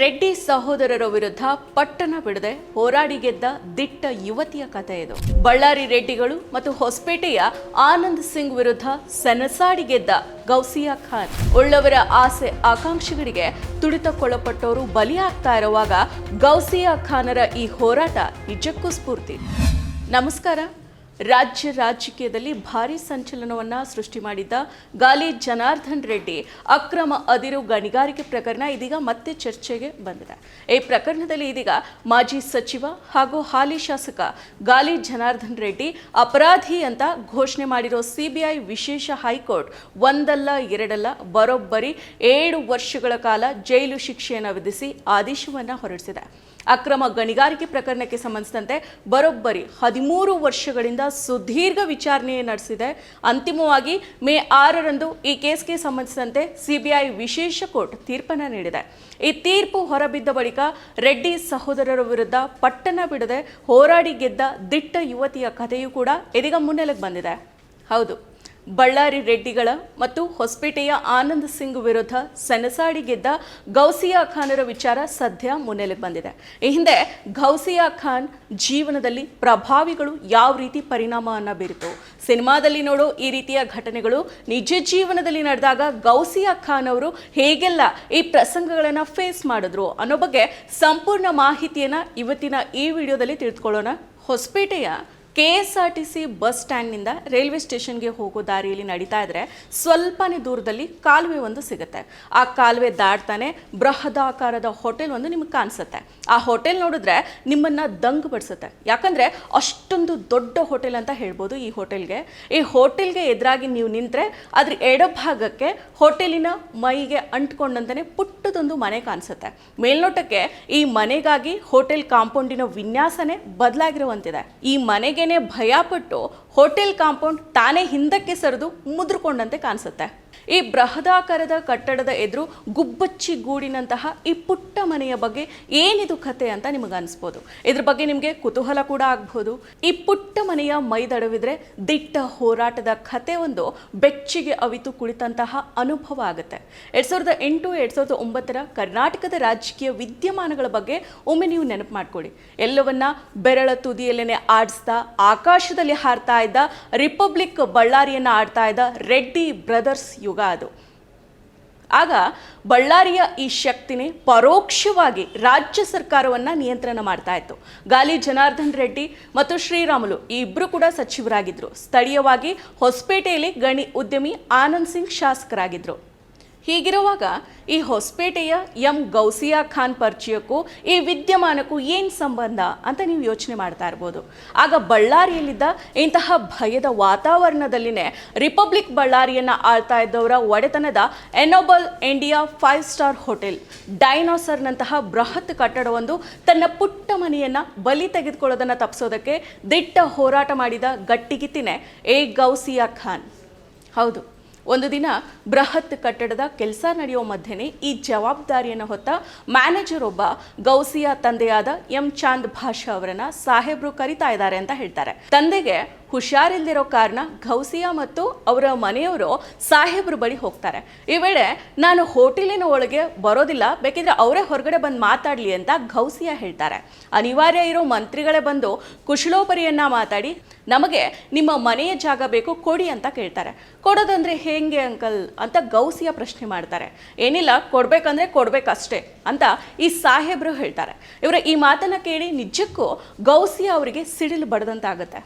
ರೆಡ್ಡಿ ಸಹೋದರರ ವಿರುದ್ಧ ಪಟ್ಟಣ ಬಿಡದೆ ಹೋರಾಡಿ ಗೆದ್ದ ದಿಟ್ಟ ಯುವತಿಯ ಕಥೆ ಇದು. ಬಳ್ಳಾರಿ ರೆಡ್ಡಿಗಳು ಮತ್ತು ಹೊಸಪೇಟೆಯ ಆನಂದ್ ಸಿಂಗ್ ವಿರುದ್ಧ ಸೆನಸಾಡಿ ಗೆದ್ದ ಗೌಸಿಯಾ ಖಾನ್. ಉಳ್ಳವರ ಆಸೆ ಆಕಾಂಕ್ಷೆಗಳಿಗೆ ತುಡಿತಕ್ಕೊಳಪಟ್ಟವರು ಬಲಿಯಾಗ್ತಾ ಇರುವಾಗ ಗೌಸಿಯಾ ಖಾನರ ಈ ಹೋರಾಟ ನಿಜಕ್ಕೂ ಸ್ಫೂರ್ತಿ. ನಮಸ್ಕಾರ. ರಾಜ್ಯ ರಾಜಕೀಯದಲ್ಲಿ ಭಾರೀ ಸಂಚಲನವನ್ನು ಸೃಷ್ಟಿ ಮಾಡಿದ್ದ ಗಾಲಿ ಜನಾರ್ದನ್ ರೆಡ್ಡಿ ಅಕ್ರಮ ಅದಿರು ಗಣಿಗಾರಿಕೆ ಪ್ರಕರಣ ಇದೀಗ ಮತ್ತೆ ಚರ್ಚೆಗೆ ಬಂದಿದೆ. ಈ ಪ್ರಕರಣದಲ್ಲಿ ಇದೀಗ ಮಾಜಿ ಸಚಿವ ಹಾಗೂ ಹಾಲಿ ಶಾಸಕ ಗಾಲಿ ಜನಾರ್ದನ್ ರೆಡ್ಡಿ ಅಪರಾಧಿ ಅಂತ ಘೋಷಣೆ ಮಾಡಿರೋ ಸಿಬಿಐ ವಿಶೇಷ ಹೈಕೋರ್ಟ್ ಒಂದಲ್ಲ ಎರಡಲ್ಲ ಬರೋಬ್ಬರಿ ಏಳು ವರ್ಷಗಳ ಕಾಲ ಜೈಲು ಶಿಕ್ಷೆಯನ್ನು ವಿಧಿಸಿ ಆದೇಶವನ್ನು ಹೊರಡಿಸಿದೆ. ಅಕ್ರಮ ಗಣಿಗಾರಿಕೆ ಪ್ರಕರಣಕ್ಕೆ ಸಂಬಂಧಿಸಿದಂತೆ ಬರೋಬ್ಬರಿ ಹದಿಮೂರು ವರ್ಷಗಳಿಂದ ಸುದೀರ್ಘ ವಿಚಾರಣೆ ನಡೆಸಿದೆ. ಅಂತಿಮವಾಗಿ ಮೇ ಆರರಂದು ಈ ಕೇಸ್ಗೆ ಸಂಬಂಧಿಸಿದಂತೆ ಸಿಬಿಐ ವಿಶೇಷ ಕೋರ್ಟ್ ತೀರ್ಪನ್ನು ನೀಡಿದೆ. ಈ ತೀರ್ಪು ಹೊರಬಿದ್ದ ಬಳಿಕ ರೆಡ್ಡಿ ಸಹೋದರರ ವಿರುದ್ಧ ಪಟ್ಟಣ ಬಿಡದೆ ಹೋರಾಡಿ ಗೆದ್ದ ದಿಟ್ಟ ಯುವತಿಯ ಕಥೆಯೂ ಕೂಡ ಇದೀಗ ಮುನ್ನೆಲೆಗೆ ಬಂದಿದೆ. ಹೌದು. ಬಳ್ಳಾರಿ ರೆಡ್ಡಿಗಳ ಮತ್ತು ಹೊಸಪೇಟೆಯ ಆನಂದ್ ಸಿಂಗ್ ವಿರುದ್ಧ ಸೆನಸಾಡಿ ಗೆದ್ದ ಗೌಸಿಯಾ ಖಾನರ ವಿಚಾರ ಸದ್ಯ ಮುನ್ನೆಲೆಗೆ ಬಂದಿದೆ. ಈ ಹಿಂದೆ ಗೌಸಿಯಾ ಖಾನ್ ಜೀವನದಲ್ಲಿ ಪ್ರಭಾವಿಗಳು ಯಾವ ರೀತಿ ಪರಿಣಾಮವನ್ನು ಬೀರಿತು? ಸಿನಿಮಾದಲ್ಲಿ ನೋಡೋ ಈ ರೀತಿಯ ಘಟನೆಗಳು ನಿಜ ಜೀವನದಲ್ಲಿ ನಡೆದಾಗ ಗೌಸಿಯಾ ಖಾನ್ ಅವರು ಹೇಗೆಲ್ಲ ಈ ಪ್ರಸಂಗಗಳನ್ನು ಫೇಸ್ ಮಾಡಿದ್ರು ಅನ್ನೋ ಬಗ್ಗೆ ಸಂಪೂರ್ಣ ಮಾಹಿತಿಯನ್ನು ಇವತ್ತಿನ ಈ ವಿಡಿಯೋದಲ್ಲಿ ತಿಳಿದುಕೊಳ್ಳೋಣ. ಹೊಸಪೇಟೆಯ K S R T C bus ಸ್ಟ್ಯಾಂಡ್ನಿಂದ railway ಸ್ಟೇಷನ್ಗೆ ಹೋಗೋ ದಾರಿಯಲ್ಲಿ ನಡೀತಾ ಇದ್ರೆ ಸ್ವಲ್ಪನೇ ದೂರದಲ್ಲಿ ಕಾಲುವೆ ಒಂದು ಸಿಗುತ್ತೆ. ಆ ಕಾಲುವೆ ದಾಟ್ತಾನೆ ಬೃಹದಾಕಾರದ ಹೋಟೆಲ್ ಒಂದು ನಿಮಗೆ ಕಾಣಿಸುತ್ತೆ. ಆ ಹೋಟೆಲ್ ನೋಡಿದ್ರೆ ನಿಮ್ಮನ್ನ ದಂಗು ಬಡಿಸುತ್ತೆ ಯಾಕಂದ್ರೆ ಅಷ್ಟೊಂದು ದೊಡ್ಡ ಹೋಟೆಲ್ ಅಂತ ಹೇಳ್ಬೋದು ಈ ಹೋಟೆಲ್ಗೆ. ಈ ಹೋಟೆಲ್ಗೆ ಎದುರಾಗಿ ನೀವು ನಿಂತರೆ ಅದ್ರ ಎಡಭಾಗಕ್ಕೆ ಹೋಟೆಲಿನ ಮೈಗೆ ಅಂಟ್ಕೊಂಡಂತಲೇ ಪುಟ್ಟದೊಂದು ಮನೆ ಕಾಣಿಸುತ್ತೆ. ಮೇಲ್ನೋಟಕ್ಕೆ ಈ ಮನೆಗಾಗಿ ಹೋಟೆಲ್ ಕಾಂಪೌಂಡಿನ ವಿನ್ಯಾಸನೇ ಬದಲಾಗಿರುವಂತಿದೆ. ಈ ಮನೆಗೇನೆ ಭಯಪಟ್ಟು ಹೋಟೆಲ್ ಕಾಂಪೌಂಡ್ ತಾನೇ ಹಿಂದಕ್ಕೆ ಸರಿದು ಮುದ್ರಕೊಂಡಂತೆ ಕಾಣಿಸುತ್ತೆ. ಈ ಬೃಹದಾಕಾರದ ಕಟ್ಟಡದ ಎದುರು ಗುಬ್ಬಚ್ಚಿ ಗೂಡಿನಂತಹ ಈ ಪುಟ್ಟ ಮನೆಯ ಬಗ್ಗೆ ಏನಿದು ಕತೆ ಅಂತ ನಿಮಗೆ ಅನಿಸ್ಬೋದು. ಇದ್ರ ಬಗ್ಗೆ ನಿಮಗೆ ಕುತೂಹಲ ಕೂಡ ಆಗ್ಬೋದು. ಈ ಪುಟ್ಟ ಮನೆಯ ಮೈದಡವಿದ್ರೆ ದಿಟ್ಟ ಹೋರಾಟದ ಕತೆ ಒಂದು ಬೆಚ್ಚಿಗೆ ಅವಿತು ಕುಳಿತಂತಹ ಅನುಭವ ಆಗುತ್ತೆ. ಎರಡ್ ಸಾವಿರದ ಎಂಟು, ಎರಡ್ ಸಾವಿರದ ಒಂಬತ್ತರ ಕರ್ನಾಟಕದ ರಾಜಕೀಯ ವಿದ್ಯಮಾನಗಳ ಬಗ್ಗೆ ಒಮ್ಮೆ ನೀವು ನೆನಪು ಮಾಡ್ಕೊಳ್ಳಿ. ಎಲ್ಲವನ್ನ ಬೆರಳ ತುದಿಯಲ್ಲೇನೆ ಆಡಿಸ್ತಾ ಆಕಾಶದಲ್ಲಿ ಹಾರ್ತಾ ಇದ್ದ ರಿಪಬ್ಲಿಕ್ ಬಳ್ಳಾರಿಯನ್ನು ಆಡ್ತಾ ಇದ್ದ ರೆಡ್ಡಿ ಬ್ರದರ್ಸ್ ಯುಗ ಅದು. ಆಗ ಬಳ್ಳಾರಿಯ ಈ ಶಕ್ತಿನೇ ಪರೋಕ್ಷವಾಗಿ ರಾಜ್ಯ ಸರ್ಕಾರವನ್ನ ನಿಯಂತ್ರಣ ಮಾಡ್ತಾ ಇತ್ತು. ಗಾಲಿ ಜನಾರ್ದನ್ ರೆಡ್ಡಿ ಮತ್ತು ಶ್ರೀರಾಮುಲು ಈ ಇಬ್ಬರು ಕೂಡ ಸಚಿವರಾಗಿದ್ರು. ಸ್ಥಳೀಯವಾಗಿ ಹೊಸಪೇಟೆಯಲ್ಲಿ ಗಣಿ ಉದ್ಯಮಿ ಆನಂದ್ ಸಿಂಗ್ ಶಾಸಕರಾಗಿದ್ರು. ಹೀಗಿರುವಾಗ ಈ ಹೊಸಪೇಟೆಯ ಎಂ ಗೌಸಿಯಾ ಖಾನ್ ಪರಿಚಯಕ್ಕೂ ಈ ವಿದ್ಯಮಾನಕ್ಕೂ ಏನು ಸಂಬಂಧ ಅಂತ ನೀವು ಯೋಚನೆ ಮಾಡ್ತಾ ಇರ್ಬೋದು. ಆಗ ಬಳ್ಳಾರಿಯಲ್ಲಿದ್ದ ಇಂತಹ ಭಯದ ವಾತಾವರಣದಲ್ಲಿನೇ ರಿಪಬ್ಲಿಕ್ ಬಳ್ಳಾರಿಯನ್ನು ಆಳ್ತಾ ಇದ್ದವರ ಒಡೆತನದ ಎನೋಬಲ್ ಇಂಡಿಯಾ ಫೈವ್ ಸ್ಟಾರ್ ಹೋಟೆಲ್ ಡೈನೋಸರ್ನಂತಹ ಬೃಹತ್ ಕಟ್ಟಡವೊಂದು ತನ್ನ ಪುಟ್ಟ ಮನೆಯನ್ನು ಬಲಿ ತೆಗೆದುಕೊಳ್ಳೋದನ್ನು ತಪ್ಪಿಸೋದಕ್ಕೆ ದಿಟ್ಟ ಹೋರಾಟ ಮಾಡಿದ ಗಟ್ಟಿಗಿತ್ತಿನೇ ಎ ಗೌಸಿಯಾ ಖಾನ್. ಹೌದು. ಒಂದು ದಿನ ಬೃಹತ್ ಕಟ್ಟಡದ ಕೆಲಸ ನಡೆಯೋ ಮಧ್ಯೆನೇ ಈ ಜವಾಬ್ದಾರಿಯನ್ನು ಹೊತ್ತ ಮ್ಯಾನೇಜರ್ ಒಬ್ಬ ಗೌಸಿಯಾ ತಂದೆಯಾದ ಎಂ ಚಾಂದ್ ಭಾಷಾ ಅವರನ್ನ ಸಾಹೇಬ್ರು ಕರಿತಾ ಇದ್ದಾರೆ ಅಂತ ಹೇಳ್ತಾರೆ. ತಂದೆಗೆ ಹುಷಾರಿಲ್ದಿರೋ ಕಾರಣ ಗೌಸಿಯಾ ಮತ್ತು ಅವರ ಮನೆಯವರು ಸಾಹೇಬ್ರ ಬಳಿ ಹೋಗ್ತಾರೆ. ಈ ವೇಳೆ ನಾನು ಹೋಟೆಲಿನ ಒಳಗೆ ಬರೋದಿಲ್ಲ, ಬೇಕಿದ್ರೆ ಅವರೇ ಹೊರಗಡೆ ಬಂದು ಮಾತಾಡಲಿ ಅಂತ ಗೌಸಿಯಾ ಹೇಳ್ತಾರೆ. ಅನಿವಾರ್ಯ ಇರೋ ಮಂತ್ರಿಗಳೇ ಬಂದು ಕುಶಲೋಪರಿಯನ್ನ ಮಾತಾಡಿ, ನಮಗೆ ನಿಮ್ಮ ಮನೆಯ ಜಾಗ ಬೇಕು, ಕೊಡಿ ಅಂತ ಕೇಳ್ತಾರೆ. ಕೊಡೋದಂದ್ರೆ ಹೇಗೆ ಅಂಕಲ್ ಅಂತ ಗೌಸಿಯ ಪ್ರಶ್ನೆ ಮಾಡ್ತಾರೆ. ಏನಿಲ್ಲ, ಕೊಡ್ಬೇಕಂದ್ರೆ ಕೊಡ್ಬೇಕಷ್ಟೇ ಅಂತ ಈ ಸಾಹೇಬ್ರು ಹೇಳ್ತಾರೆ. ಇವರ, ಈ ಮಾತನ್ನ ಕೇಳಿ ನಿಜಕ್ಕೂ ಗೌಸಿಯ ಅವರಿಗೆ ಸಿಡಿಲು ಬಡದಂತಾಗುತ್ತೆ.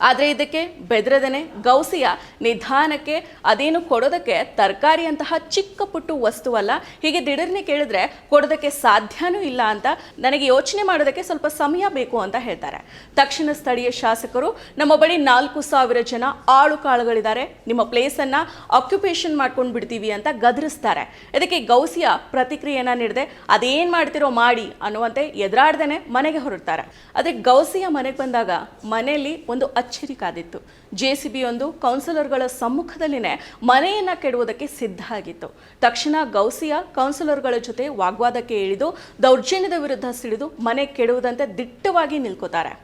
ಆದರೆ ಇದಕ್ಕೆ ಬೆದರದೇನೆ ಗೌಸಿಯ ನಿಧಾನಕ್ಕೆ ಅದೇನು ಕೊಡೋದಕ್ಕೆ ತರಕಾರಿಯಂತಹ ಚಿಕ್ಕ ಪುಟ್ಟು ವಸ್ತುವಲ್ಲ. ಹೀಗೆ ದಿಢೀರ್ನೆ ಕೇಳಿದ್ರೆ ಕೊಡೋದಕ್ಕೆ ಸಾಧ್ಯನೂ ಇಲ್ಲ ಅಂತ ನನಗೆ ಯೋಚನೆ ಮಾಡೋದಕ್ಕೆ ಸ್ವಲ್ಪ ಸಮಯ ಬೇಕು ಅಂತ ಹೇಳ್ತಾರೆ. ತಕ್ಷಣ ಸ್ಥಳೀಯ ಶಾಸಕರು, ನಮ್ಮ ಬಳಿ ನಾಲ್ಕು ಸಾವಿರ ಜನ ಆಳು ಕಾಳುಗಳಿದ್ದಾರೆ. ನಿಮ್ಮ ಪ್ಲೇಸನ್ನು ಆಕ್ಯುಪೇಷನ್ ಮಾಡ್ಕೊಂಡು ಬಿಡ್ತೀವಿ ಅಂತ ಗದರಿಸ್ತಾರೆ. ಇದಕ್ಕೆ ಗೌಸಿಯ ಪ್ರತಿಕ್ರಿಯೆಯನ್ನ ನೀಡದೆ ಅದೇನು ಮಾಡ್ತಿರೋ ಮಾಡಿ ಅನ್ನುವಂತೆ ಎದುರಾಡ್ದೇನೆ ಮನೆಗೆ ಹೊರಡ್ತಾರೆ. ಅದೇ ಗೌಸಿಯ ಮನೆಗೆ ಬಂದಾಗ ಮನೆಯಲ್ಲಿ ಒಂದು ಅಚ್ಚರಿ ಕಾದಿತ್ತು. ಜೆ ಸಿ ಬಿಯೊಂದು ಕೌನ್ಸಿಲರ್ಗಳ ಸಮ್ಮುಖದಲ್ಲಿನೇ ಮನೆಯನ್ನ ಕೆಡುವುದಕ್ಕೆ ಸಿದ್ಧ ಆಗಿತ್ತು. ತಕ್ಷಣ ಗೌಸಿಯ ಕೌನ್ಸಿಲರ್ಗಳ ಜೊತೆ ವಾಗ್ವಾದಕ್ಕೆ ಇಳಿದು, ದೌರ್ಜನ್ಯದ ವಿರುದ್ಧ ಸಿಡಿದು ಮನೆ ಕೆಡುವುದಂತೆ ದಿಟ್ಟವಾಗಿ ನಿಲ್ಕೋತಾರೆ.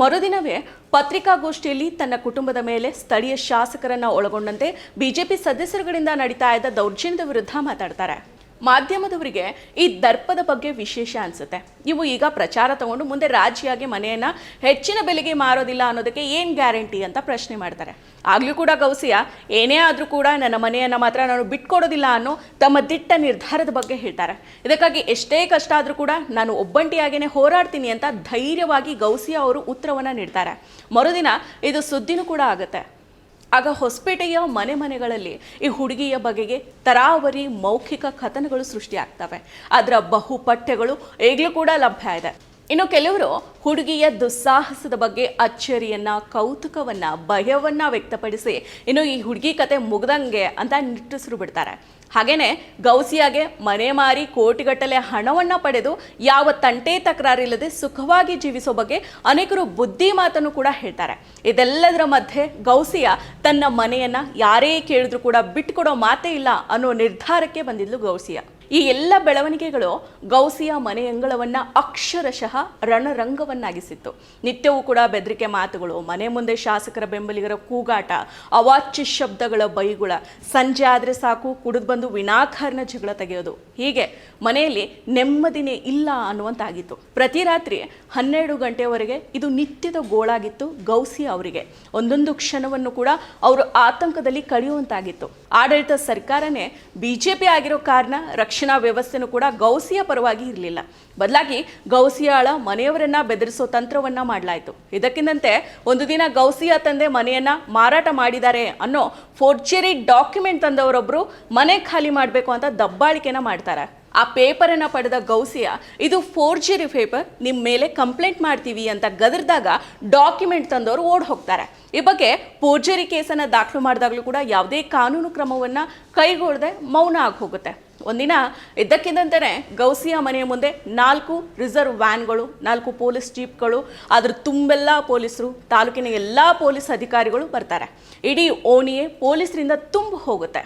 ಮರುದಿನವೇ ಪತ್ರಿಕಾಗೋಷ್ಠಿಯಲ್ಲಿ ತನ್ನ ಕುಟುಂಬದ ಮೇಲೆ ಸ್ಥಳೀಯ ಶಾಸಕರನ್ನ ಒಳಗೊಂಡಂತೆ ಬಿಜೆಪಿ ಸದಸ್ಯರುಗಳಿಂದ ನಡೀತಾ ಇದ್ದ ದೌರ್ಜನ್ಯದ ವಿರುದ್ಧ ಮಾತಾಡ್ತಾರೆ. ಮಾಧ್ಯಮದವರಿಗೆ ಈ ದರ್ಪದ ಬಗ್ಗೆ ವಿಶೇಷ ಅನ್ಸುತ್ತೆ. ಇವು ಈಗ ಪ್ರಚಾರ ತಗೊಂಡು ಮುಂದೆ ರಾಜಿಯಾಗಿ ಮನೆಯನ್ನು ಹೆಚ್ಚಿನ ಬೆಲೆಗೆ ಮಾರೋದಿಲ್ಲ ಅನ್ನೋದಕ್ಕೆ ಏನು ಗ್ಯಾರಂಟಿ ಅಂತ ಪ್ರಶ್ನೆ ಮಾಡ್ತಾರೆ. ಆಗಲೂ ಕೂಡ ಗೌಸಿಯ, ಏನೇ ಆದರೂ ಕೂಡ ನನ್ನ ಮನೆಯನ್ನು ಮಾತ್ರ ನಾನು ಬಿಟ್ಕೊಡೋದಿಲ್ಲ ಅನ್ನೋ ತಮ್ಮ ದಿಟ್ಟ ನಿರ್ಧಾರದ ಬಗ್ಗೆ ಹೇಳ್ತಾರೆ. ಇದಕ್ಕಾಗಿ ಎಷ್ಟೇ ಕಷ್ಟ ಆದರೂ ಕೂಡ ನಾನು ಒಬ್ಬಂಟಿಯಾಗೇನೆ ಹೋರಾಡ್ತೀನಿ ಅಂತ ಧೈರ್ಯವಾಗಿ ಗೌಸಿಯ ಅವರು ಉತ್ತರವನ್ನು ನೀಡ್ತಾರೆ. ಮರುದಿನ ಇದು ಸುದ್ದಿನೂ ಕೂಡ ಆಗುತ್ತೆ. ಆಗ ಹೊಸಪೇಟೆಯ ಮನೆ ಮನೆಗಳಲ್ಲಿ ಈ ಹುಡುಗಿಯ ಬಗೆಗೆ ತರಾವರಿ ಮೌಖಿಕ ಕಥನಗಳು ಸೃಷ್ಟಿಯಾಗ್ತವೆ. ಅದರ ಬಹುಪಠ್ಯಗಳು ಈಗಲೂ ಕೂಡ ಲಭ್ಯ ಇದೆ. ಇನ್ನು ಕೆಲವರು ಹುಡುಗಿಯ ದುಸ್ಸಾಹಸದ ಬಗ್ಗೆ ಅಚ್ಚರಿಯನ್ನ, ಕೌತುಕವನ್ನ, ಭಯವನ್ನ ವ್ಯಕ್ತಪಡಿಸಿ ಇನ್ನು ಈ ಹುಡುಗಿ ಕತೆ ಮುಗ್ದಂಗೆ ಅಂತ ನಿಟ್ಟುಸಿರು ಬಿಡ್ತಾರೆ. ಹಾಗೇನೆ ಗೌಸಿಯಾಗೆ ಮನೆ ಮಾರಿ ಕೋಟಿಗಟ್ಟಲೆ ಹಣವನ್ನ ಪಡೆದು ಯಾವ ತಂಟೆ ತಕರಾರಿಲ್ಲದೆ ಸುಖವಾಗಿ ಜೀವಿಸೋ ಬಗ್ಗೆ ಅನೇಕರು ಬುದ್ಧಿ ಮಾತನ್ನು ಕೂಡ ಹೇಳ್ತಾರೆ. ಇದೆಲ್ಲದರ ಮಧ್ಯೆ ಗೌಸಿಯ ತನ್ನ ಮನೆಯನ್ನ ಯಾರೇ ಕೇಳಿದ್ರು ಕೂಡ ಬಿಟ್ಕೊಡೋ ಮಾತೇ ಇಲ್ಲ ಅನ್ನೋ ನಿರ್ಧಾರಕ್ಕೆ ಬಂದಿದ್ಲು ಗೌಸಿಯ. ಈ ಎಲ್ಲ ಬೆಳವಣಿಗೆಗಳು ಗೌಸಿಯ ಮನೆಯಂಗಳವನ್ನು ಅಕ್ಷರಶಃ ರಣರಂಗವನ್ನಾಗಿಸಿತ್ತು. ನಿತ್ಯವೂ ಕೂಡ ಬೆದರಿಕೆ ಮಾತುಗಳು, ಮನೆ ಮುಂದೆ ಶಾಸಕರ ಬೆಂಬಲಿಗರ ಕೂಗಾಟ, ಅವಾಚ್ಯ ಶಬ್ದಗಳ ಬೈಗುಳ. ಸಂಜೆ ಆದರೆ ಸಾಕು, ಕುಡಿದು ಬಂದು ವಿನಾಕಾರಣ ಜಗಳ ತೆಗೆಯೋದು. ಹೀಗೆ ಮನೆಯಲ್ಲಿ ನೆಮ್ಮದಿನೇ ಇಲ್ಲ ಅನ್ನುವಂತಾಗಿತ್ತು. ಪ್ರತಿ ರಾತ್ರಿ ಹನ್ನೆರಡು ಗಂಟೆವರೆಗೆ ಇದು ನಿತ್ಯದ ಗೋಳಾಗಿತ್ತು ಗೌಸಿ ಅವರಿಗೆ. ಒಂದೊಂದು ಕ್ಷಣವನ್ನು ಕೂಡ ಅವರು ಆತಂಕದಲ್ಲಿ ಕಳೆಯುವಂತಾಗಿತ್ತು. ಆಡಳಿತ ಸರ್ಕಾರನೇ ಪಿ ಆಗಿರೋ ಕಾರಣ ರಕ್ಷಣಾ ವ್ಯವಸ್ಥೆನೂ ಕೂಡ ಗೌಸಿಯ ಪರವಾಗಿ ಇರಲಿಲ್ಲ. ಬದಲಾಗಿ ಗೌಸಿಯಾಳ ಮನೆಯವರನ್ನ ಬೆದರಿಸೋ ತಂತ್ರವನ್ನ ಮಾಡಲಾಯಿತು. ಇದಕ್ಕಿಂದಂತೆ ಒಂದು ದಿನ ಗೌಸಿಯ ತಂದೆ ಮನೆಯನ್ನ ಮಾರಾಟ ಮಾಡಿದ್ದಾರೆ ಅನ್ನೋ ಫೋರ್ಜರಿ ಡಾಕ್ಯುಮೆಂಟ್ ತಂದವರೊಬ್ಬರು ಮನೆ ಖಾಲಿ ಮಾಡಬೇಕು ಅಂತ ದಬ್ಬಾಳಿಕೆನ ಮಾಡ್ತಾರೆ. ಆ ಪೇಪರನ್ನು ಪಡೆದ ಗೌಸಿಯ, ಇದು ಫೋರ್ಜರಿ ಪೇಪರ್ ನಿಮ್ಮ ಮೇಲೆ ಕಂಪ್ಲೇಂಟ್ ಮಾಡ್ತೀವಿ ಅಂತ ಗದರ್ದಾಗ ಡಾಕ್ಯುಮೆಂಟ್ ತಂದವರು ಓಡ್ ಹೋಗ್ತಾರೆ. ಈ ಬಗ್ಗೆ ಫೋರ್ಜರಿ ಕೇಸನ್ನು ದಾಖಲು ಮಾಡಿದಾಗಲೂ ಕೂಡ ಯಾವುದೇ ಕಾನೂನು ಕ್ರಮವನ್ನು ಕೈಗೊಳ್ಳದೆ ಮೌನ ಆಗಿ ಹೋಗುತ್ತೆ. ಒಂದಿನ ಇದ್ದಕ್ಕಿದ್ದಂತೆ ಗೌಸಿಯ ಮನೆಯ ಮುಂದೆ ನಾಲ್ಕು ರಿಸರ್ವ್ ವ್ಯಾನ್ಗಳು, ನಾಲ್ಕು ಪೊಲೀಸ್ ಜೀಪ್ಗಳು ಅದ್ರ ತುಂಬೆಲ್ಲ ಪೊಲೀಸರು, ತಾಲೂಕಿನ ಎಲ್ಲ ಪೊಲೀಸ್ ಅಧಿಕಾರಿಗಳು ಬರ್ತಾರೆ. ಇಡೀ ಓಣಿಯೇ ಪೊಲೀಸರಿಂದ ತುಂಬ ಹೋಗುತ್ತೆ.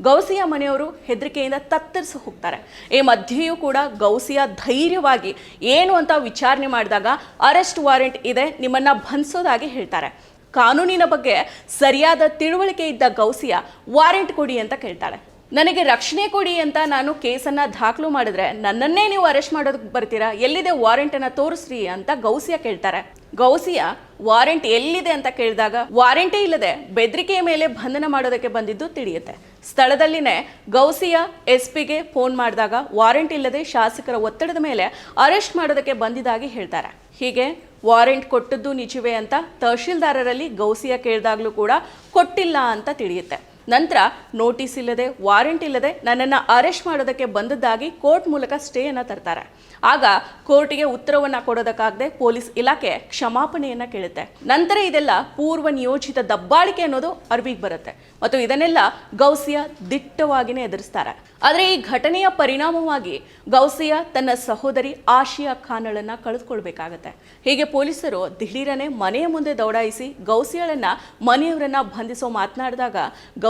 ಗೌಸಿಯ ಮನೆಯವರು ಹೆದರಿಕೆಯಿಂದ ತತ್ತರಿಸಿ ಹೋಗ್ತಾರೆ. ಈ ಮಧ್ಯೆಯೂ ಕೂಡ ಗೌಸಿಯ ಧೈರ್ಯವಾಗಿ ಏನು ಅಂತ ವಿಚಾರಣೆ ಮಾಡಿದಾಗ ಅರೆಸ್ಟ್ ವಾರೆಂಟ್ ಇದೆ, ನಿಮ್ಮನ್ನ ಬಂಧಿಸೋದಾಗಿ ಹೇಳ್ತಾರೆ. ಕಾನೂನಿನ ಬಗ್ಗೆ ಸರಿಯಾದ ತಿಳುವಳಿಕೆ ಇದ್ದ ಗೌಸಿಯ ವಾರೆಂಟ್ ಕೊಡಿ ಅಂತ ಕೇಳ್ತಾಳೆ. ನನಗೆ ರಕ್ಷಣೆ ಕೊಡಿ ಅಂತ ನಾನು ಕೇಸನ್ನ ದಾಖಲು ಮಾಡಿದ್ರೆ ನನ್ನನ್ನೇ ನೀವು ಅರೆಸ್ಟ್ ಮಾಡೋದಕ್ಕೆ ಬರ್ತೀರಾ? ಎಲ್ಲಿದೆ ವಾರೆಂಟನ್ನು ತೋರಿಸ್ರಿ ಅಂತ ಗೌಸಿಯ ಕೇಳ್ತಾರೆ. ಗೌಸಿಯ, ವಾರೆಂಟ್ ಎಲ್ಲಿದೆ ಅಂತ ಕೇಳಿದಾಗ, ವಾರೆಂಟೇ ಇಲ್ಲದೆ ಬೆದರಿಕೆಯ ಮೇಲೆ ಬಂಧನ ಮಾಡೋದಕ್ಕೆ ಬಂದಿದ್ದು ತಿಳಿಯುತ್ತೆ. ಸ್ಥಳದಲ್ಲಿನೇ ಗೌಸಿಯ ಎಸ್ ಪಿಗೆ ಫೋನ್ ಮಾಡಿದಾಗ, ವಾರೆಂಟ್ ಇಲ್ಲದೆ ಶಾಸಕರ ಒತ್ತಡದ ಮೇಲೆ ಅರೆಸ್ಟ್ ಮಾಡೋದಕ್ಕೆ ಬಂದಿದ್ದಾಗಿ ಹೇಳ್ತಾರೆ. ಹೀಗೆ ವಾರೆಂಟ್ ಕೊಟ್ಟದ್ದು ನಿಜವೇ ಅಂತ ತಹಶೀಲ್ದಾರರಲ್ಲಿ ಗೌಸಿಯ ಕೇಳಿದಾಗಲೂ ಕೂಡ ಕೊಟ್ಟಿಲ್ಲ ಅಂತ ತಿಳಿಯುತ್ತೆ. ನಂತರ ನೋಟಿಸ್ ಇಲ್ಲದೆ ವಾರೆಂಟ್ ಇಲ್ಲದೆ ನನ್ನನ್ನು ಅರೆಸ್ಟ್ ಮಾಡೋದಕ್ಕೆ ಬಂದದ್ದಾಗಿ ಕೋರ್ಟ್ ಮೂಲಕ ಸ್ಟೇಯನ್ನು ತರ್ತಾರೆ. ಆಗ ಕೋರ್ಟಿಗೆ ಉತ್ತರವನ್ನು ಕೊಡೋದಕ್ಕಾಗದೆ ಪೊಲೀಸ್ ಇಲಾಖೆ ಕ್ಷಮಾಪಣೆಯನ್ನು ಕೇಳುತ್ತೆ. ನಂತರ ಇದೆಲ್ಲ ಪೂರ್ವ ನಿಯೋಜಿತ ದಬ್ಬಾಳಿಕೆ ಅನ್ನೋದು ಅರಿವಿಗೆ ಬರುತ್ತೆ. ಮತ್ತು ಇದನ್ನೆಲ್ಲ ಗೌಸಿಯ ದಿಟ್ಟವಾಗಿನೇ ಎದುರಿಸ್ತಾರೆ. ಆದರೆ ಈ ಘಟನೆಯ ಪರಿಣಾಮವಾಗಿ ಗೌಸಿಯ ತನ್ನ ಸಹೋದರಿ ಆಶಿಯಾ ಖಾನಳನ್ನು ಕಳೆದುಕೊಳ್ಬೇಕಾಗತ್ತೆ. ಹೀಗೆ ಪೊಲೀಸರು ದಿಢೀರನೆ ಮನೆಯ ಮುಂದೆ ದೌಡಾಯಿಸಿ ಗೌಸಿಯಳನ್ನು ಮನೆಯವರನ್ನ ಬಂಧಿಸೋ ಮಾತನಾಡಿದಾಗ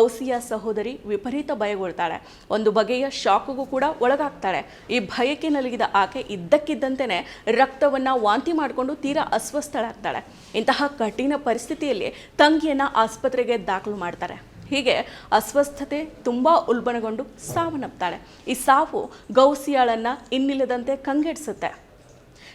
ಗೌಸಿಯ ಸಹೋದರಿ ವಿಪರೀತ ಭಯಗೊಳ್ತಾಳೆ. ಒಂದು ಬಗೆಯ ಶಾಕ್ಗೂ ಕೂಡ ಒಳಗಾಗ್ತಾಳೆ. ಈ ಭಯಕ್ಕೆ ನಲುಗಿದ ಆಕೆ ಇದ್ದಕ್ಕಿದ್ದಂತೆಯೇ ರಕ್ತವನ್ನ ವಾಂತಿ ಮಾಡಿಕೊಂಡು ತೀರಾ ಅಸ್ವಸ್ಥಳಾಗ್ತಾಳೆ. ಇಂತಹ ಕಠಿಣ ಪರಿಸ್ಥಿತಿಯಲ್ಲಿ ತಂಗಿಯನ್ನ ಆಸ್ಪತ್ರೆಗೆ ದಾಖಲು ಮಾಡ್ತಾರೆ. ಹೀಗೆ ಅಸ್ವಸ್ಥತೆ ತುಂಬ ಉಲ್ಬಣಗೊಂಡು ಸಾವನ್ನಪ್ತಾಳೆ. ಈ ಸಾವು ಗೌಸಿಯಾಳನ್ನ ಇನ್ನಿಲ್ಲದಂತೆ ಕಂಗೆಡಿಸುತ್ತೆ.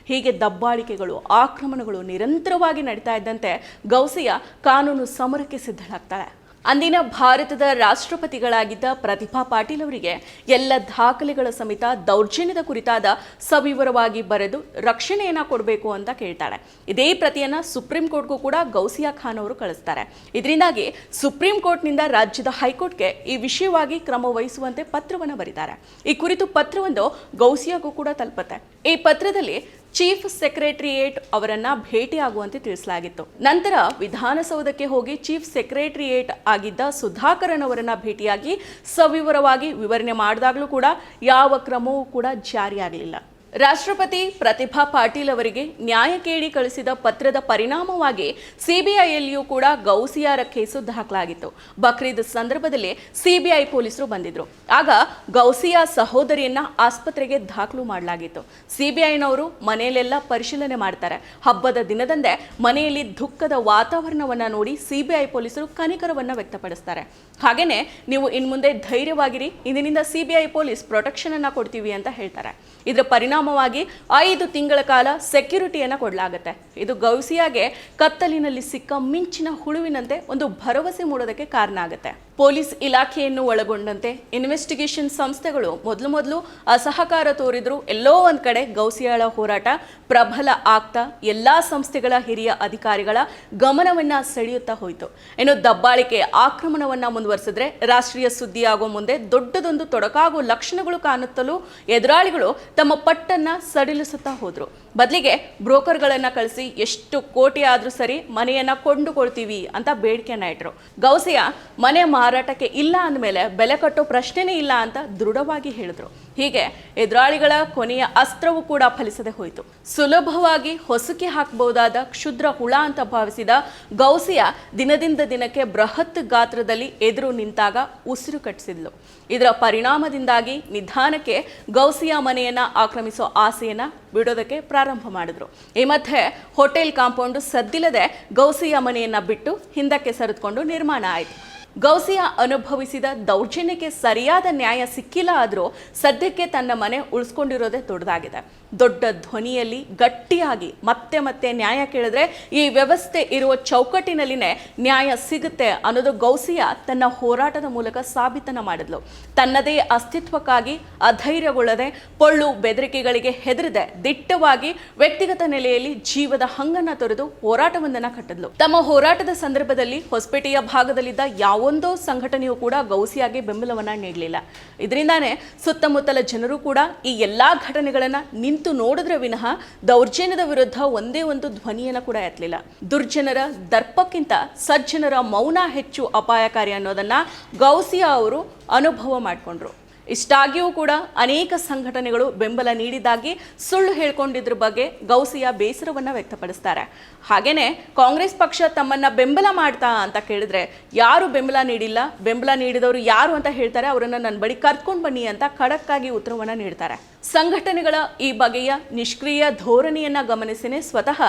ಹೀಗೆ ದಬ್ಬಾಳಿಕೆಗಳು, ಆಕ್ರಮಣಗಳು ನಿರಂತರವಾಗಿ ನಡೀತಾ ಇದ್ದಂತೆ ಗೌಸಿಯ ಕಾನೂನು ಸಮರಕ್ಕೆ ಸಿದ್ಧಳಾಗ್ತಾಳೆ. ಅಂದಿನ ಭಾರತದ ರಾಷ್ಟ್ರಪತಿಗಳಾಗಿದ್ದ ಪ್ರತಿಭಾ ಪಾಟೀಲ್ ಅವರಿಗೆ ಎಲ್ಲ ದಾಖಲೆಗಳ ಸಮೇತ ದೌರ್ಜನ್ಯದ ಕುರಿತಾದ ಸವಿವರವಾಗಿ ಬರೆದು ರಕ್ಷಣೆಯನ್ನ ಕೊಡಬೇಕು ಅಂತ ಕೇಳ್ತಾಳೆ ಇದೇ ಪ್ರತಿಯನ್ನ ಸುಪ್ರೀಂ ಕೋರ್ಟ್ಗೂ ಕೂಡ ಗೌಸಿಯಾ ಖಾನ್ ಅವರು ಕಳಿಸ್ತಾರೆ. ಇದರಿಂದಾಗಿ ಸುಪ್ರೀಂ ಕೋರ್ಟ್ನಿಂದ ರಾಜ್ಯದ ಹೈಕೋರ್ಟ್ಗೆ ಈ ವಿಷಯವಾಗಿ ಕ್ರಮ ವಹಿಸುವಂತೆ ಪತ್ರವನ್ನು ಬರೀತಾರೆ. ಈ ಕುರಿತು ಪತ್ರವೊಂದು ಗೌಸಿಯಾಗೂ ಕೂಡ ತಲುಪತ್ತೆ. ಈ ಪತ್ರದಲ್ಲಿ ಚೀಫ್ ಸೆಕ್ರೆಟರಿಯೇಟ್ ಅವರನ್ನ ಭೇಟಿಯಾಗುವಂತೆ ತಿಳಿಸಲಾಗಿತ್ತು. ನಂತರ ವಿಧಾನಸೌಧಕ್ಕೆ ಹೋಗಿ ಚೀಫ್ ಸೆಕ್ರೆಟರಿಯೇಟ್ ಆಗಿದ್ದ ಸುಧಾಕರನ್ ಅವರನ್ನ ಭೇಟಿಯಾಗಿ ಸವಿವರವಾಗಿ ವಿವರಣೆ ಮಾಡಿದಾಗಲೂ ಕೂಡ ಯಾವ ಕ್ರಮವೂ ಕೂಡ ಜಾರಿಯಾಗಲಿಲ್ಲ. ರಾಷ್ಟ್ರಪತಿ ಪ್ರತಿಭಾ ಪಾಟೀಲ್ ಅವರಿಗೆ ನ್ಯಾಯ ಕೇಳಿ ಕಳಿಸಿದ ಪತ್ರದ ಪರಿಣಾಮವಾಗಿ ಸಿಬಿಐಯಲ್ಲಿಯೂ ಕೂಡ ಗೌಸಿಯಾರ ಕೇಸು ದಾಖಲಾಗಿತ್ತು. ಬಕ್ರೀದ್ ಸಂದರ್ಭದಲ್ಲಿ ಸಿಬಿಐ ಪೊಲೀಸರು ಬಂದಿದ್ರು. ಆಗ ಗೌಸಿಯಾ ಸಹೋದರಿಯನ್ನ ಆಸ್ಪತ್ರೆಗೆ ದಾಖಲು ಮಾಡಲಾಗಿತ್ತು. ಸಿಬಿಐನವರು ಮನೆಯಲ್ಲೆಲ್ಲ ಪರಿಶೀಲನೆ ಮಾಡ್ತಾರೆ. ಹಬ್ಬದ ದಿನದಂದೇ ಮನೆಯಲ್ಲಿ ದುಃಖದ ವಾತಾವರಣವನ್ನ ನೋಡಿ ಸಿಬಿಐ ಪೊಲೀಸರು ಕನಿಕರವನ್ನ ವ್ಯಕ್ತಪಡಿಸ್ತಾರೆ. ಹಾಗೇನೆ ನೀವು ಇನ್ಮುಂದೆ ಧೈರ್ಯವಾಗಿರಿ, ಇಂದಿನಿಂದ ಸಿಬಿಐ ಪೊಲೀಸ್ ಪ್ರೊಟೆಕ್ಷನ್ ಅನ್ನ ಕೊಡ್ತೀವಿ ಅಂತ ಹೇಳ್ತಾರೆ. ಇದರ ಪರಿಣಾಮವಾಗಿ ಐದು ತಿಂಗಳ ಕಾಲ ಸೆಕ್ಯುರಿಟಿಯನ್ನು ಕೊಡಲಾಗುತ್ತೆ. ಇದು ಗೌಸಿಯಾಗೆ ಕತ್ತಲಿನಲ್ಲಿ ಸಿಕ್ಕ ಮಿಂಚಿನ ಹುಳುವಿನಂತೆ ಒಂದು ಭರವಸೆ ಮೂಡೋದಕ್ಕೆ ಕಾರಣ ಆಗುತ್ತೆ. ಪೊಲೀಸ್ ಇಲಾಖೆಯನ್ನು ಒಳಗೊಂಡಂತೆ ಇನ್ವೆಸ್ಟಿಗೇಷನ್ ಸಂಸ್ಥೆಗಳು ಮೊದಲು ಮೊದಲು ಅಸಹಕಾರ ತೋರಿದ್ರು. ಎಲ್ಲೋ ಒಂದು ಕಡೆ ಗೌಸಿಯಾಳ ಹೋರಾಟ ಪ್ರಬಲ ಆಗ್ತಾ ಎಲ್ಲ ಸಂಸ್ಥೆಗಳ ಹಿರಿಯ ಅಧಿಕಾರಿಗಳ ಗಮನವನ್ನು ಸೆಳೆಯುತ್ತಾ ಹೋಯಿತು. ಇನ್ನು ದಬ್ಬಾಳಿಕೆ ಆಕ್ರಮಣವನ್ನು ಮುಂದುವರೆಸಿದ್ರೆ ರಾಷ್ಟ್ರೀಯ ಸುದ್ದಿಯಾಗೋ ಮುಂದೆ ದೊಡ್ಡದೊಂದು ತೊಡಕಾಗುವ ಲಕ್ಷಣಗಳು ಕಾಣುತ್ತಲೂ ಎದುರಾಳಿಗಳು ತಮ್ಮ ಪಟ್ಟನ್ನ ಸಡಿಲಿಸುತ್ತಾ ಹೋದ್ರು. ಬದಲಿಗೆ ಬ್ರೋಕರ್ಗಳನ್ನು ಕಳಿಸಿ ಎಷ್ಟು ಕೋಟಿ ಆದರೂ ಸರಿ ಮನೆಯನ್ನು ಕೊಂಡುಕೊಳ್ತೀವಿ ಅಂತ ಬೇಡಿಕೆಯನ್ನ ಇಟ್ಟರು ಗೌಸಿಯ ಮನೆ ಮಾರಾಟಕ್ಕೆ ಇಲ್ಲ ಅಂದಮೇಲೆ ಬೆಲೆ ಕಟ್ಟೋ ಪ್ರಶ್ನೆನೇ ಇಲ್ಲ ಅಂತ ದೃಢವಾಗಿ ಹೇಳಿದ್ರು. ಹೀಗೆ ಎದುರಾಳಿಗಳ ಕೊನೆಯ ಅಸ್ತ್ರವೂ ಕೂಡ ಫಲಿಸದೆ ಹೋಯಿತು. ಸುಲಭವಾಗಿ ಹೊಸಕಿ ಹಾಕಬಹುದಾದ ಕ್ಷುದ್ರ ಹುಳ ಅಂತ ಭಾವಿಸಿದ ಗೌಸಿಯ ದಿನದಿಂದ ದಿನಕ್ಕೆ ಬೃಹತ್ ಗಾತ್ರದಲ್ಲಿ ಎದುರು ನಿಂತಾಗ ಉಸಿರು ಕಟ್ಟಿಸಿದ್ಲು. ಇದರ ಪರಿಣಾಮದಿಂದಾಗಿ ನಿಧಾನಕ್ಕೆ ಗೌಸಿಯ ಮನೆಯನ್ನ ಆಕ್ರಮಿಸೋ ಆಸೆಯನ್ನ ಬಿಡೋದಕ್ಕೆ ಪ್ರಾರಂಭ ಮಾಡಿದ್ರು. ಈ ಮಧ್ಯೆ ಹೋಟೆಲ್ ಕಾಂಪೌಂಡ್ ಸದ್ದಿಲ್ಲದೆ ಗೌಸಿಯ ಮನೆಯನ್ನ ಬಿಟ್ಟು ಹಿಂದಕ್ಕೆ ಸರಿದುಕೊಂಡು ನಿರ್ಮಾಣ ಆಯಿತು. ಗೌಸಿಯ ಅನುಭವಿಸಿದ ದೌರ್ಜನ್ಯಕ್ಕೆ ಸರಿಯಾದ ನ್ಯಾಯ ಸಿಕ್ಕಿಲ್ಲ ಆದರೂ ಸದ್ಯಕ್ಕೆ ತನ್ನ ಮನೆ ಉಳಿಸ್ಕೊಂಡಿರೋದೇ ದೊಡ್ಡದಾಗಿದೆ. ದೊಡ್ಡ ಧ್ವನಿಯಲ್ಲಿ ಗಟ್ಟಿಯಾಗಿ ಮತ್ತೆ ಮತ್ತೆ ನ್ಯಾಯ ಕೇಳಿದ್ರೆ ಈ ವ್ಯವಸ್ಥೆ ಇರುವ ಚೌಕಟ್ಟಿನಲ್ಲಿನೇ ನ್ಯಾಯ ಸಿಗುತ್ತೆ ಅನ್ನೋದು ಗೌಸಿಯಾ ತನ್ನ ಹೋರಾಟದ ಮೂಲಕ ಸಾಬೀತನ ಮಾಡಿದ್ಲು. ತನ್ನದೇ ಅಸ್ತಿತ್ವಕ್ಕಾಗಿ ಅಧೈರ್ಯಗೊಳ್ಳದೆ ಪೊಳ್ಳು ಬೆದರಿಕೆಗಳಿಗೆ ಹೆದರದೆ ದಿಟ್ಟವಾಗಿ ವ್ಯಕ್ತಿಗತ ನೆಲೆಯಲ್ಲಿ ಜೀವದ ಹಂಗನ್ನ ತೊರೆದು ಹೋರಾಟವೊಂದನ್ನ ಕಟ್ಟಿದ್ಲು. ತಮ್ಮ ಹೋರಾಟದ ಸಂದರ್ಭದಲ್ಲಿ ಹೊಸಪೇಟೆಯ ಭಾಗದಲ್ಲಿದ್ದ ಯಾವೊಂದೋ ಸಂಘಟನೆಯೂ ಕೂಡ ಗೌಸಿಯಾಗಿ ಬೆಂಬಲವನ್ನು ನೀಡಲಿಲ್ಲ. ಇದರಿಂದಾನೇ ಸುತ್ತಮುತ್ತಲ ಜನರು ಕೂಡ ಈ ಎಲ್ಲ ಘಟನೆಗಳನ್ನು ನಿಂತು ನೋಡಿದ್ರೆ ವಿನಃ ದೌರ್ಜನ್ಯದ ವಿರುದ್ಧ ಒಂದೇ ಒಂದು ಧ್ವನಿಯನ್ನು ಕೂಡ ಎತ್ತಲಿಲ್ಲ. ದುರ್ಜನರ ದರ್ಪಕ್ಕಿಂತ ಸಜ್ಜನರ ಮೌನ ಹೆಚ್ಚು ಅಪಾಯಕಾರಿ ಅನ್ನೋದನ್ನ ಗೌಸಿಯಾ ಅವರು ಅನುಭವ ಮಾಡಿಕೊಂಡ್ರು. ಇಷ್ಟಾಗಿಯೂ ಕೂಡ ಅನೇಕ ಸಂಘಟನೆಗಳು ಬೆಂಬಲ ನೀಡಿದಾಗಿ ಸುಳ್ಳು ಹೇಳ್ಕೊಂಡಿದ್ರ ಬಗ್ಗೆ ಗೌಸಿಯ ಬೇಸರವನ್ನ ವ್ಯಕ್ತಪಡಿಸ್ತಾರೆ. ಹಾಗೇನೆ ಕಾಂಗ್ರೆಸ್ ಪಕ್ಷ ತಮ್ಮನ್ನ ಬೆಂಬಲ ಮಾಡ್ತಾ ಅಂತ ಕೇಳಿದ್ರೆ ಯಾರು ಬೆಂಬಲ ನೀಡಿಲ್ಲ? ಬೆಂಬಲ ನೀಡಿದವರು ಯಾರು ಅಂತ ಹೇಳ್ತಾರೆ, ಅವರನ್ನು ನನ್ನ ಬಳಿ ಕರ್ಕೊಂಡು ಬನ್ನಿ ಅಂತ ಖಡಕ್ಕಾಗಿ ಉತ್ತರವನ್ನ ನೀಡ್ತಾರೆ. ಸಂಘಟನೆಗಳ ಈ ಬಗೆಯ ನಿಷ್ಕ್ರಿಯ ಧೋರಣೆಯನ್ನ ಗಮನಿಸಿನೇ ಸ್ವತಃ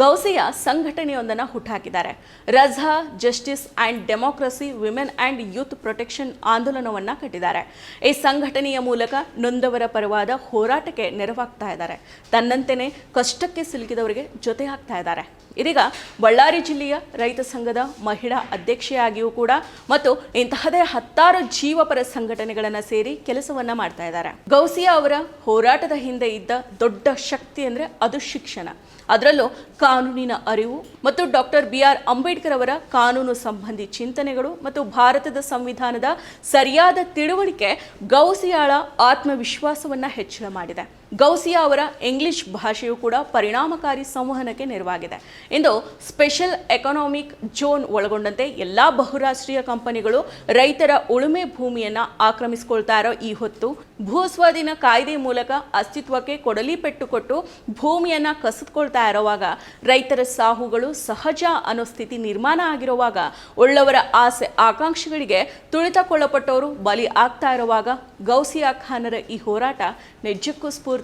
ಗೌಸಿಯ ಸಂಘಟನೆಯೊಂದನ್ನು ಹುಟ್ಟಾಕಿದ್ದಾರೆ Raza, justice and democracy, women and youth protection ಆಂದೋಲನವನ್ನ ಕಟ್ಟಿದ್ದಾರೆ. ಈ ಸಂಘಟನೆಯ ಮೂಲಕ ನೊಂದವರ ಪರವಾದ ಹೋರಾಟಕ್ಕೆ ನೆರವಾಗ್ತಾ ಇದ್ದಾರೆ. ತನ್ನಂತೆಯೇ ಕಷ್ಟಕ್ಕೆ ಸಿಲುಕಿದವರಿಗೆ ಜೊತೆ ಆಗ್ತಾ ಇದ್ದಾರೆ. ಇದೀಗ ಬಳ್ಳಾರಿ ಜಿಲ್ಲೆಯ ರೈತ ಸಂಘದ ಮಹಿಳಾ ಅಧ್ಯಕ್ಷೆಯಾಗಿಯೂ ಕೂಡ ಮತ್ತು ಇಂತಹದೇ ಹತ್ತಾರು ಜೀವಪರ ಸಂಘಟನೆಗಳನ್ನು ಸೇರಿ ಕೆಲಸವನ್ನ ಮಾಡ್ತಾ ಇದ್ದಾರೆ. ಗೌಸಿಯಾ ಅವರ ಹೋರಾಟದ ಹಿಂದೆ ಇದ್ದ ದೊಡ್ಡ ಶಕ್ತಿ ಅಂದ್ರೆ ಅದು ಶಿಕ್ಷಣ. ಅದರಲ್ಲೂ ಕಾನೂನಿನ ಅರಿವು ಮತ್ತು ಡಾಕ್ಟರ್ ಬಿ ಆರ್ ಅಂಬೇಡ್ಕರ್ ಅವರ ಕಾನೂನು ಸಂಬಂಧಿ ಚಿಂತನೆಗಳು ಮತ್ತು ಭಾರತದ ಸಂವಿಧಾನದ ಸರಿಯಾದ ತಿಳುವಳಿಕೆ ಗೌಸಿಯಾಳ ಆತ್ಮವಿಶ್ವಾಸವನ್ನು ಹೆಚ್ಚಳ ಮಾಡಿದೆ. ಗೌಸಿಯಾ ಅವರ ಇಂಗ್ಲಿಷ್ ಭಾಷೆಯು ಕೂಡ ಪರಿಣಾಮಕಾರಿ ಸಂವಹನಕ್ಕೆ ನೆರವಾಗಿದೆ. ಇಂದು ಸ್ಪೆಷಲ್ ಎಕನಾಮಿಕ್ ಝೋನ್ ಒಳಗೊಂಡಂತೆ ಎಲ್ಲಾ ಬಹುರಾಷ್ಟ್ರೀಯ ಕಂಪನಿಗಳು ರೈತರ ಉಳುಮೆ ಭೂಮಿಯನ್ನು ಆಕ್ರಮಿಸಿಕೊಳ್ತಾ ಇರೋ ಈ ಹೊತ್ತು ಭೂಸ್ವಾಧೀನ ಕಾಯ್ದೆ ಮೂಲಕ ಅಸ್ತಿತ್ವಕ್ಕೆ ಕೊಡಲಿ ಪೆಟ್ಟು ಕೊಟ್ಟು ಭೂಮಿಯನ್ನ ಕಸಿದುಕೊಳ್ತಾ ಇರೋವಾಗ ರೈತರ ಸಾಹುಗಳು ಸಹಜ ಅನ್ನೋ ಸ್ಥಿತಿ ನಿರ್ಮಾಣ ಆಗಿರುವಾಗ ಉಳ್ಳವರ ಆಸೆ ಆಕಾಂಕ್ಷೆಗಳಿಗೆ ತುಳಿತಕ್ಕೊಳಪಟ್ಟವರು ಬಲಿ ಆಗ್ತಾ ಇರುವಾಗ ಗೌಸಿಯಾ ಖಾನರ ಈ ಹೋರಾಟ ನಿಜಕ್ಕೂ ಸ್ಫೂರ್ತಿ